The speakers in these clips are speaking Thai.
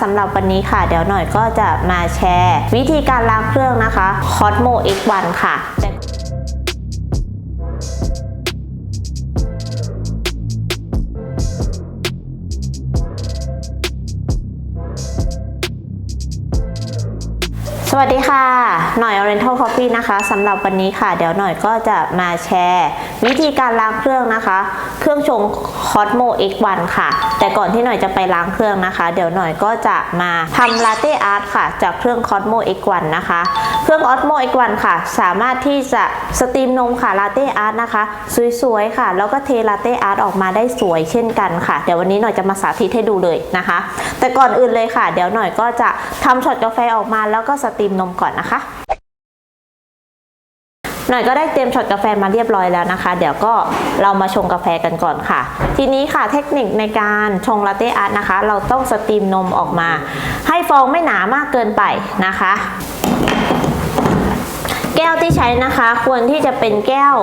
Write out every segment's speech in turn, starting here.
สำหรับวันนี้ค่ะ เดี๋ยวหน่อยก็จะมาแชร์ วิธีการล้างเครื่องนะคะ Cosmo X1 ค่ะสวัสดีค่ะ หน่อย Oriental Coffee นะคะสำหรับวันนี้ค่ะ เดี๋ยวหน่อยก็จะมาแชร์ วิธีการล้างเครื่องนะคะ เครื่องชง Cosmo X1 ค่ะ แต่ก่อนที่หน่อยจะไปล้างเครื่องนะคะ เดี๋ยวหน่อยก็จะมาทำ Latte Art ค่ะ จากเครื่อง Cosmo X1 นะคะ เครื่อง Cosmo X1 ค่ะ สามารถที่จะสตรีมนมค่ะ Latte Art นะคะ สวยๆค่ะ แล้วก็เท Latte Art ออกมาได้สวยเช่นกันค่ะ เดี๋ยววันนี้หน่อยจะมาสาธิตให้ดูเลยนะคะ แต่ก่อนอื่นเลยค่ะ เดี๋ยวหน่อยก็จะทำช็อตกาแฟออกมาแล้วก็สตรีมนมก่อนนะคะ หน่อยก็ได้เตรียมช็อตกาแฟมาเรียบร้อยแล้วนะคะ เดี๋ยวก็เรามาชงกาแฟกันก่อนค่ะ ทีนี้ค่ะเทคนิคในการชงลาเต้อาร์ตนะคะ เราต้องสตรีมนมออกมา ให้ฟองไม่หนามากเกินไปนะคะ แก้วที่ใช้นะคะ ควรที่จะเป็นแก้ว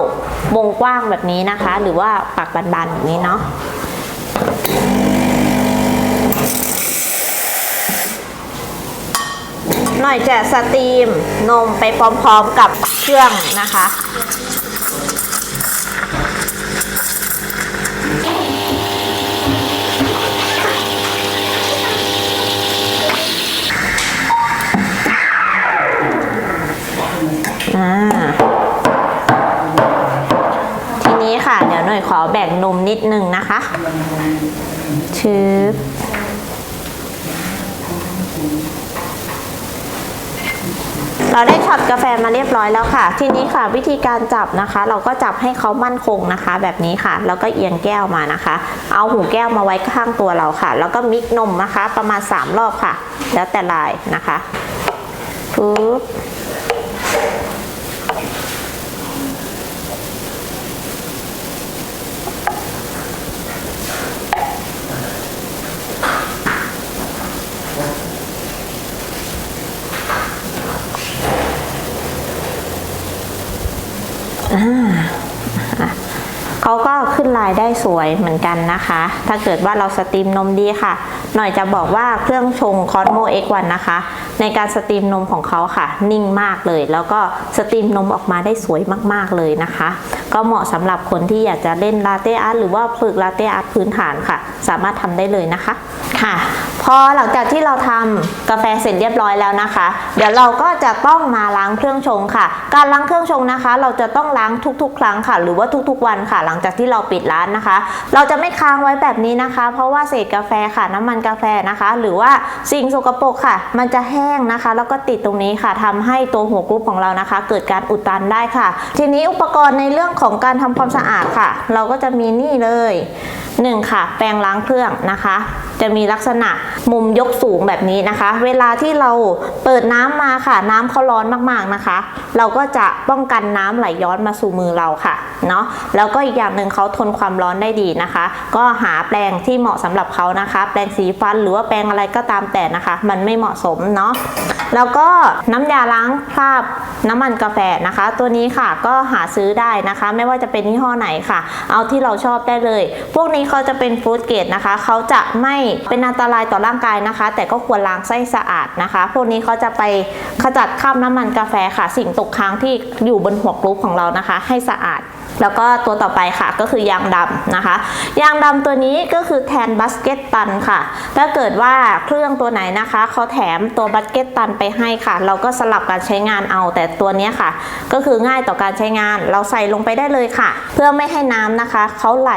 วงกว้างแบบนี้นะคะ หรือว่าปากบานๆแบบนี้เนาะ หน่อยจะสตรีมนมไปพร้อมๆกับเครื่องนะคะอ่าทีนี้ค่ะ เดี๋ยวหน่อยขอแบ่งนมนิดนึงนะคะชืบ เราได้ช็อตกาแฟมาเรียบร้อยแล้วค่ะ ทีนี้ค่ะวิธีการจับนะคะ เราก็จับให้เขามั่นคงนะคะ แบบนี้ค่ะ แล้วก็เอียงแก้วมานะคะ เอาหูแก้วมาไว้ข้างตัวเราค่ะ แล้วก็มิกนมนะคะ ประมาณ 3 รอบค่ะ แล้วแต่ลายนะคะปุ๊บ Ah. เขาก็ขึ้นลายได้สวยเหมือนกันนะคะ ถ้าเกิดว่าเราสตรีมนมดีค่ะ หน่อยจะบอกว่าเครื่องชง Cosmo X1 นะคะ ในการสตรีมนมของเขาค่ะ นิ่งมากเลย แล้วก็สตรีมนมออกมาได้สวยมากๆเลยนะคะ ก็เหมาะสำหรับคนที่อยากจะเล่นลาเต้อาร์ตหรือว่าฝึกลาเต้อาร์ตพื้นฐานค่ะ สามารถทำได้เลยนะคะค่ะ พอหลังจากที่เราทำกาแฟเสร็จเรียบร้อยแล้วนะคะ เดี๋ยวเราก็จะต้องมาล้างเครื่องชงค่ะ การล้างเครื่องชงนะคะ เราจะต้องล้างทุกๆ ครั้งค่ะ หรือว่าทุกๆวันค่ะหลังงจากที่เราปิดร้านนะคะ เราจะไม่ค้างไว้แบบนี้นะคะ เพราะว่าเศษกาแฟค่ะน้ำมันกาแฟนะคะ หรือว่าสิ่งสกปรกค่ะ มันจะแห้งนะคะ แล้วก็ติดตรงนี้ค่ะทำให้ตัวหัวกรุ๊ปของเรานะคะ เกิดการอุดตันได้ค่ะ ทีนี้อุปกรณ์ในเรื่องของการทำความสะอาดค่ะ เราก็จะมีนี่เลยหนึ่งค่ะ แปรงล้างเครื่องนะคะ จะมีลักษณะมุมยกสูงแบบนี้นะคะ เวลาที่เราเปิดน้ำมาค่ะ น้ำเขาร้อนมากๆนะคะ เราก็จะป้องกันน้ำไหลย้อนมาสู่มือเราค่ะเนาะแล้วก็อีกอย่างหนึ่งเขาทนความร้อนได้ดีนะคะ ก็หาแปรงที่เหมาะสำหรับเขานะคะ แปรงสีฟันหรือว่าแปรงอะไรก็ตามแต่นะคะ มันไม่เหมาะสมเนาะแล้วก็น้ำยาล้างคราบน้ำมันกาแฟนะคะ ตัวนี้ค่ะก็หาซื้อได้นะคะ ไม่ว่าจะเป็นยี่ห้อไหนค่ะ เอาที่เราชอบได้เลย พวกนี้เขาจะเป็นฟู้ดเกรดนะคะ เขาจะไม่เป็นอันตรายต่อร่างกายนะคะ แต่ก็ควรล้างไส้สะอาดนะคะ พวกนี้เขาจะไปขจัดคราบน้ำมันกาแฟค่ะ สิ่งตกค้างที่อยู่บนหัวกรุ๊ปของเรานะคะ ให้สะอาด แล้วก็ตัวต่อไปค่ะก็คือยางดำนะคะ ยางดำตัวนี้ก็คือแทนบัสเก็ตตันค่ะ ถ้าเกิดว่าเครื่องตัวไหนนะคะเขาแถมตัวบัสเก็ตตันไปให้ค่ะ เราก็สลับการใช้งานเอาแต่ตัวนี้ค่ะ ก็คือง่ายต่อการใช้งานเราใส่ลงไปได้เลยค่ะ เพื่อไม่ให้น้ำนะคะเขาไหล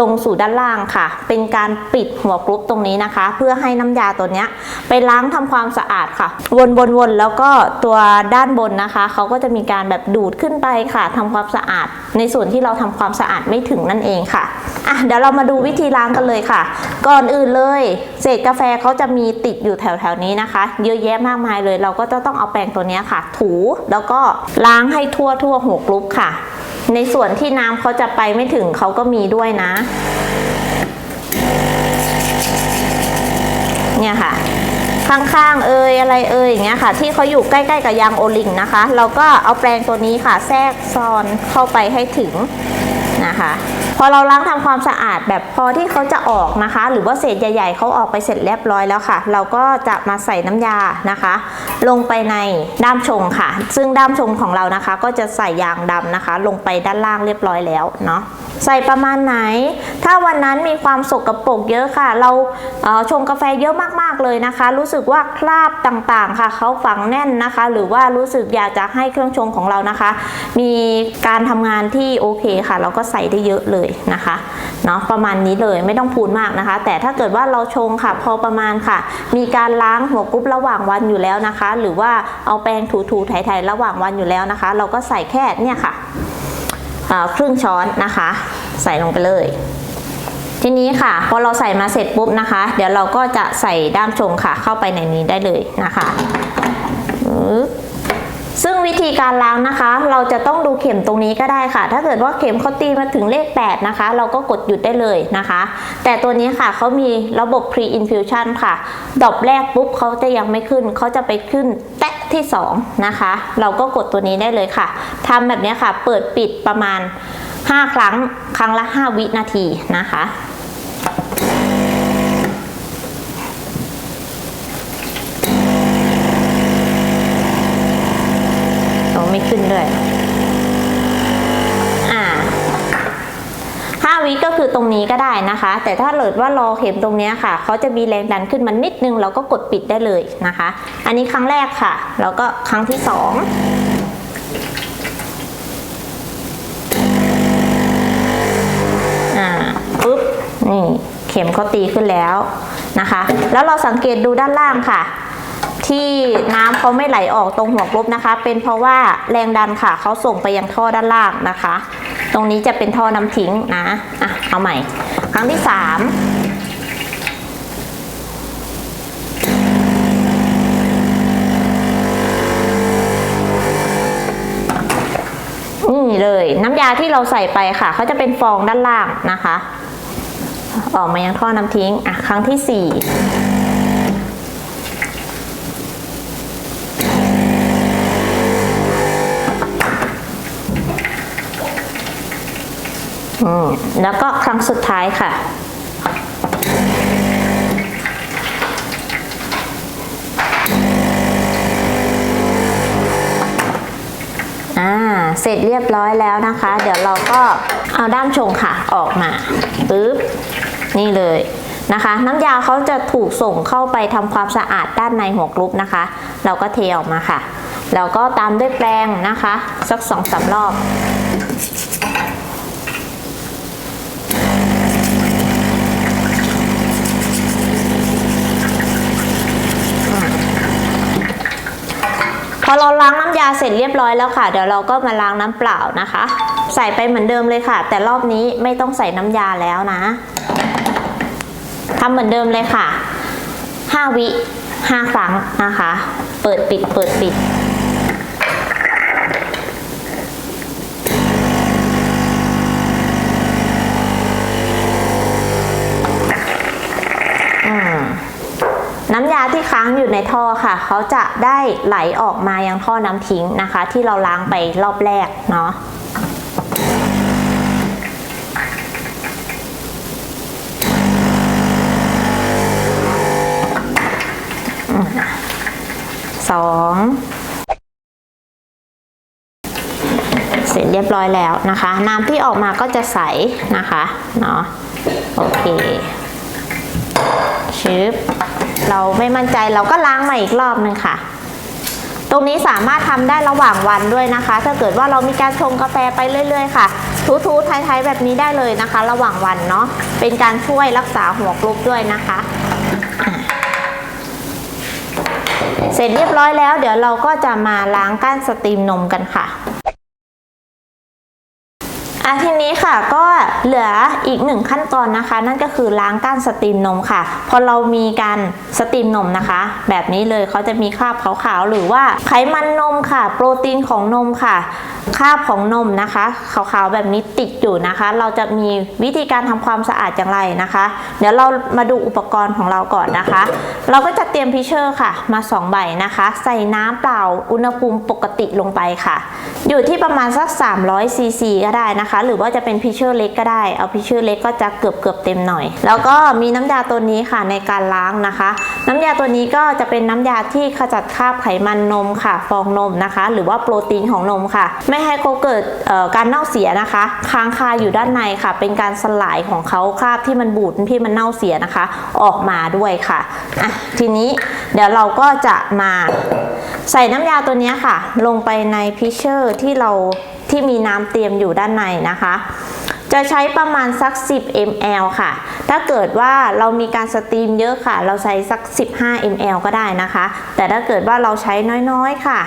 ลงสู่ด้านล่างค่ะ เป็นการปิดหัวกรุ๊ปตรงนี้นะคะ เพื่อให้น้ำยาตัวนี้ไปล้างทำความสะอาดค่ะ วนๆๆแล้วก็ตัวด้านบนนะคะ เขาก็จะมีการแบบดูดขึ้นไปค่ะทำความสะอาด ในส่วนที่เราทำความสะอาดไม่ถึงนั่นเองค่ะอะเดี๋ยวเรามาดูวิธีล้างกันเลยค่ะ ก่อนอื่นเลย เศษกาแฟเขาจะมีติดอยู่แถวๆนี้นะคะ เยอะแยะมากมายเลย เราก็จะต้องเอาแปรงตัวนี้ค่ะ ถูแล้วก็ล้างให้ทั่วทั่วหัวกรุ๊ปค่ะ ในส่วนที่น้ำเขาจะไปไม่ถึงเขาก็มีด้วยนะ เนี่ยค่ะ ข้างๆ เอยอะไรเอยอย่างเงี้ยค่ะ ที่เขาอยู่ใกล้ๆกับยางโอลิงนะคะ เราก็เอาแปรงตัวนี้ค่ะ แทรกซอนเข้าไปให้ถึงนะคะ พอเราล้างทำความสะอาดแบบพอที่เขาจะออกนะคะ หรือว่าเศษใหญ่ๆเขาออกไปเสร็จเรียบร้อยแล้วค่ะ เราก็จะมาใส่น้ำยานะคะ ลงไปในด้ามชงค่ะ ซึ่งด้ามชงของเรานะคะ ก็จะใส่ยางดำนะคะ ลงไปด้านล่างเรียบร้อยแล้วเนาะใส่ประมาณไหน ถ้าวันนั้นมีความสกรปรกเยอะค่ะ เราเชงกาแฟเยอะมากๆเลยนะคะ รู้สึกว่าคราบต่างๆค่ะเขาฝังแน่นนะคะ หรือว่ารู้สึกอยากจะให้เครื่องชงของเรานะคะ มีการทำงานที่โอเคค่ะ เราก็ใส่ได้เยอะเลยนะคะเนาะประมาณนี้เลยไม่ต้องพูนมากนะคะ แต่ถ้าเกิดว่าเราชงค่ะพอประมาณค่ะ มีการล้างหัวกรุ๊ประหว่างวันอยู่แล้วนะคะ หรือว่าเอาแป้งถูๆไถๆระหว่างวันอยู่แล้วนะคะ เราก็ใส่แค่เนี่ยค่ะครึ่งช้อนนะคะ ใส่ลงไปเลยทีนี้ค่ะ พอเราใส่มาเสร็จปุ๊บนะคะ เดี๋ยวเราก็จะใส่ด้ามชงค่ะเข้าไปในนี้ได้เลยนะคะ ธีการล้างนะคะ เราจะต้องดูเข็มตรงนี้ก็ได้ค่ะ ถ้าเกิดว่าเข็มเขาตีมาถึงเลข 8 นะคะ เราก็กดหยุดได้เลยนะคะ แต่ตัวนี้ค่ะเขามีระบบ pre infusion ค่ะ ดอกแรกปุ๊บเขาจะยังไม่ขึ้นเขาจะไปขึ้นแตะที่ 2 นะคะ เราก็กดตัวนี้ได้เลยค่ะทำแบบนี้ค่ะ เปิดปิดประมาณ 5 ครั้งครั้งละ 5 วินาทีนะคะ โอ้ไม่ ขึ้นด้วย อ่าห้าวิก็คือตรงนี้ก็ได้นะคะ แต่ถ้าเกิดว่ารอเข็มตรงนี้ค่ะเขาจะมีแรงดันขึ้นมานิดนึง เราก็กดปิดได้เลยนะคะ อันนี้ครั้งแรกค่ะ แล้วก็ครั้งที่สองอ่าปุ๊บนี่เข็มเขาตีขึ้นแล้วนะคะ แล้วเราสังเกตดูด้านล่างค่ะ ที่น้ำเขาไม่ไหลออกตรงหัวกรุ๊ปนะคะ เป็นเพราะว่าแรงดันค่ะเขาส่งไปยังท่อด้านล่างนะคะ ตรงนี้จะเป็นท่อน้ำทิ้งนะอะเอาใหม่ ครั้งที่สามนี่เลยน้ำยาที่เราใส่ไปค่ะเขาจะเป็นฟองด้านล่างนะคะ ออกมายังท่อน้ำทิ้งอะครั้งที่สี่ แล้วก็ครั้งสุดท้ายค่ะ อ่า เสร็จเรียบร้อยแล้วนะคะ เดี๋ยวเราก็เอาด้ามชงค่ะออกมาปึ๊บ นี่เลยนะคะ น้ำยาเขาจะถูกส่งเข้าไปทำความสะอาดด้านในหัวกรุ๊ปนะคะ เราก็เทออกมาค่ะ แล้วก็ตามด้วยแปรงนะคะ สักสองสามรอบ พอเราล้างน้ำยาเสร็จเรียบร้อยแล้วค่ะ เดี๋ยวเราก็มาล้างน้ำเปล่านะคะ ใส่ไปเหมือนเดิมเลยค่ะ แต่รอบนี้ไม่ต้องใส่น้ำยาแล้วนะทำเหมือนเดิมเลยค่ะ 5 วิ 5 ครั้งนะคะ เปิดปิดเปิดปิด น้ำยาที่ค้างอยู่ในท่อค่ะ เขาจะได้ไหลออกมายังท่อน้ำทิ้งนะคะ ที่เราล้างไปรอบแรกเนาะสองเสร็จเรียบร้อยแล้วนะคะ น้ำที่ออกมาก็จะใสนะคะเนาะโอเคชึบ เราไม่มั่นใจเราก็ล้างมาอีกรอบนึงค่ะ ตรงนี้สามารถทำได้ระหว่างวันด้วยนะคะ ถ้าเกิดว่าเรามีการชงกาแฟไปเรื่อย ๆ ค่ะ ทูๆไทยๆแบบนี้ได้เลยนะคะ ระหว่างวันเนาะเป็นการช่วยรักษาหัวกรุ๊ปด้วยนะคะอะเสร็จเรียบร้อยแล้ว เดี๋ยวเราก็จะมาล้างก้านสตรีมนมกันค่ะอะ ทีนี้ค่ะก็เหลืออีกหนึ่งขั้นตอนนะคะ นั่นก็คือล้างก้านสตรีมนมค่ะ พอเรามีการสตรีมนมนะคะ แบบนี้เลยเขาจะมีคราบขาวๆหรือว่าไขมันนมค่ะ โปรตีนของนมค่ะคราบของนมนะคะขาวๆแบบนี้ติดอยู่นะคะ เราจะมีวิธีการทำความสะอาดอย่างไรนะคะ เดี๋ยวเรามาดูอุปกรณ์ของเราก่อนนะคะ เราก็จะเตรียมพิเชอร์ค่ะ มา 2 ใบนะคะ ใส่น้ำเปล่าอุณหภูมิปกติลงไปค่ะ อยู่ที่ประมาณสัก300ซีซีก็ได้นะคะ หรือว่าว่าจะเป็นพิชเชอร์เล็กก็ได้ เอาพิชเชอร์เล็กก็จะเกือบเกือบเต็มหน่อย แล้วก็มีน้ำยาตัวนี้ค่ะในการล้างนะคะ น้ำยาตัวนี้ก็จะเป็นน้ำยาที่ขจัดคราบไขมันนมค่ะ ฟองนมนะคะ หรือว่าโปรตีนของนมค่ะ ไม่ให้เขาเกิดการเน่าเสียนะคะ ค้างคาอยู่ด้านในค่ะ เป็นการสลายของเขาคราบที่มันบูดที่มันเน่าเสียนะคะ ออกมาด้วยค่ะอะทีนี้เดี๋ยวเราก็จะมาใส่น้ำยาตัวนี้ค่ะ ลงไปในพิชเชอร์ที่เรา ที่มีน้ำเตรียมอยู่ด้านในนะคะ จะใช้ประมาณสัก 10 ml ค่ะ ถ้าเกิดว่าเรามีการสตรีมเยอะค่ะ เราใช้สัก 15 ml ก็ได้นะคะ แต่ถ้าเกิดว่าเราใช้น้อยๆค่ะ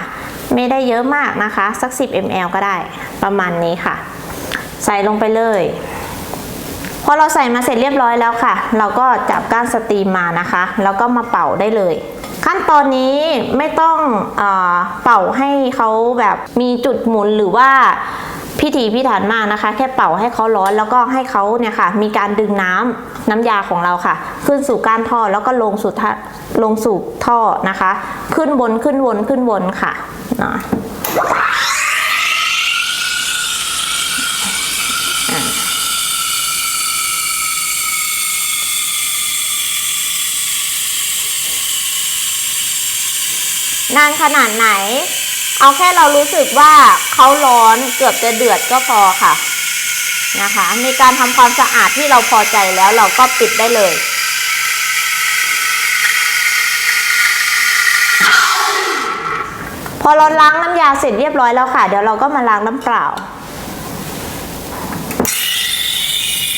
ไม่ได้เยอะมากนะคะ สัก 10 ml ก็ได้ประมาณนี้ค่ะ ใส่ลงไปเลย พอเราใส่มาเสร็จเรียบร้อยแล้วค่ะ เราก็จับก้านสตรีมมานะคะ แล้วก็มาเป่าได้เลย ขั้นตอนนี้ไม่ต้องเอเป่าให้เขาแบบมีจุดหมุนหรือว่าพิถีพิถันมากนะคะ แค่เป่าให้เขาร้อนแล้วก็ให้เขาเนี่ยค่ะ มีการดึงน้ำน้ำยาของเราค่ะ ขึ้นสู่ก้านท่อแล้วก็ลงสู่ท่าลงสู่ท่อนะคะ ขึ้นบนขึ้นวนขึ้นวนค่ะนะ นานขนาดไหน เอาแค่เรารู้สึกว่าเขาร้อนเกือบจะเดือดก็พอค่ะนะคะมีการทำความสะอาดที่เราพอใจแล้วเราก็ปิดได้เลยพอเราล้างน้ำยาเสร็จเรียบร้อยแล้วค่ะ เดี๋ยวเราก็มาล้างน้ำเปล่า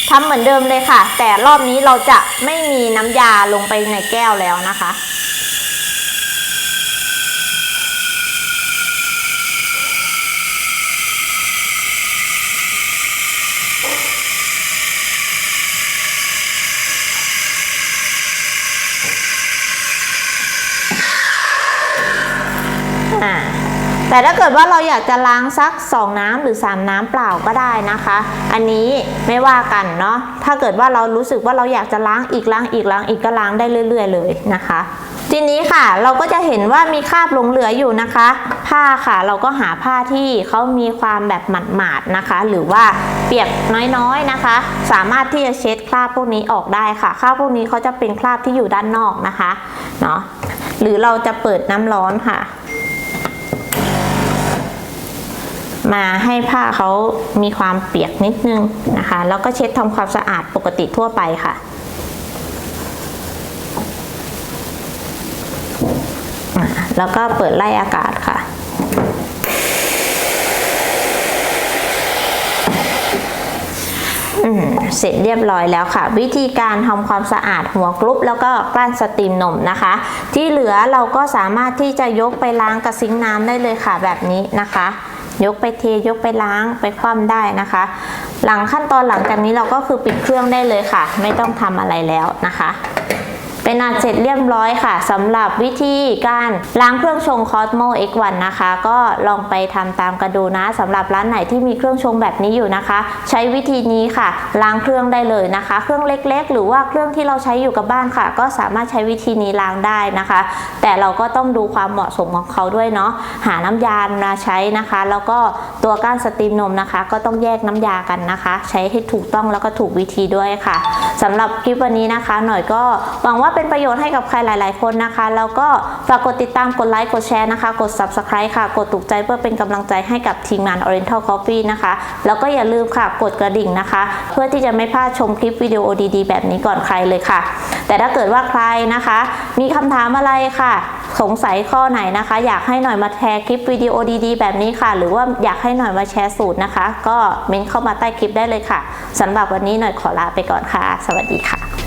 ทำเหมือนเดิมเลยค่ะ แต่รอบนี้เราจะไม่มีน้ำยาลงไปในแก้วแล้วนะคะ อ่าแต่ถ้าเกิดว่าเราอยากจะล้างสัก 2 น้ำหรือ 3 น้ำเปล่าก็ได้นะคะ อันนี้ไม่ว่ากันเนาะถ้าเกิดว่าเรารู้สึกว่าเราอยากจะล้างอีกล้างอีกล้างอีกก็ล้างได้เรื่อย ๆ เลยนะคะ ทีนี้ค่ะเราก็จะเห็นว่ามีคราบหลงเหลืออยู่นะคะ ผ้าค่ะเราก็หาผ้าที่เขามีความแบบหมาดๆนะคะ หรือว่าเปียกน้อยๆนะคะ สามารถที่จะเช็ดคราบพวกนี้ออกได้ค่ะคราบพวกนี้เขาจะเป็นคราบที่อยู่ด้านนอกนะคะเนาะหรือเราจะเปิดน้ำร้อนค่ะ มาให้ผ้าเขามีความเปียกนิดนึงนะคะ แล้วก็เช็ดทำความสะอาดปกติทั่วไปค่ะแล้วก็เปิดไล่อากาศค่ะ เสร็จเรียบร้อยแล้วค่ะ วิธีการทำความสะอาดหัวกรุ๊ปแล้วก็กลั้นสตรีมนมนะคะ ที่เหลือเราก็สามารถที่จะยกไปล้างกับซิงน้ำได้เลยค่ะแบบนี้นะคะ ยกไปเทยกไปล้างไปคว่ำได้นะคะ หลังขั้นตอนหลังจากนี้เราก็คือปิดเครื่องได้เลยค่ะ ไม่ต้องทำอะไรแล้วนะคะ เป็นอันเสร็จเรียบร้อยค่ะสำหรับวิธีการล้างเครื่องชง Cosmo X1 นะคะ ก็ลองไปทำตามกันดูนะสำหรับร้านไหนที่มีเครื่องชงแบบนี้อยู่นะคะ ใช้วิธีนี้ค่ะ ล้างเครื่องได้เลยนะคะ เครื่องเล็กๆ หรือว่าเครื่องที่เราใช้อยู่กับบ้านค่ะ ก็สามารถใช้วิธีนี้ล้างได้นะคะ แต่เราก็ต้องดูความเหมาะสมของเขาด้วยเนาะหาน้ำยามาใช้นะคะ แล้วก็ตัวก้านสตรีมนมนะคะ ก็ต้องแยกน้ำยากันนะคะ ใช้ให้ถูกต้องแล้วก็ถูกวิธีด้วยค่ะสำหรับคลิปวันนี้นะคะ หน่อยก็หวังว่าเป็นประโยชน์ให้กับใครหลาย ๆ คนนะคะ แล้วก็ฝากกดติดตามกดไลค์กดแชร์นะคะ กด subscribe ค่ะ กดถูกใจเพื่อเป็นกำลังใจให้กับทีมงาน Oriental Coffee นะคะ แล้วก็อย่าลืมค่ะกดกระดิ่งนะคะ เพื่อที่จะไม่พลาดชมคลิปวิดีโอดีๆ แบบนี้ก่อนใครเลยค่ะ แต่ถ้าเกิดว่าใครนะคะ มีคำถามอะไรค่ะสงสัยข้อไหนนะคะ อยากให้หน่อยมาแชร์คลิปวิดีโอดีๆ แบบนี้ค่ะ หรือว่าอยากให้หน่อยมาแชร์สูตรนะคะ ก็เมนเข้ามาใต้คลิปได้เลยค่ะสำหรับวันนี้หน่อยขอลาไปก่อนค่ะ สวัสดีค่ะ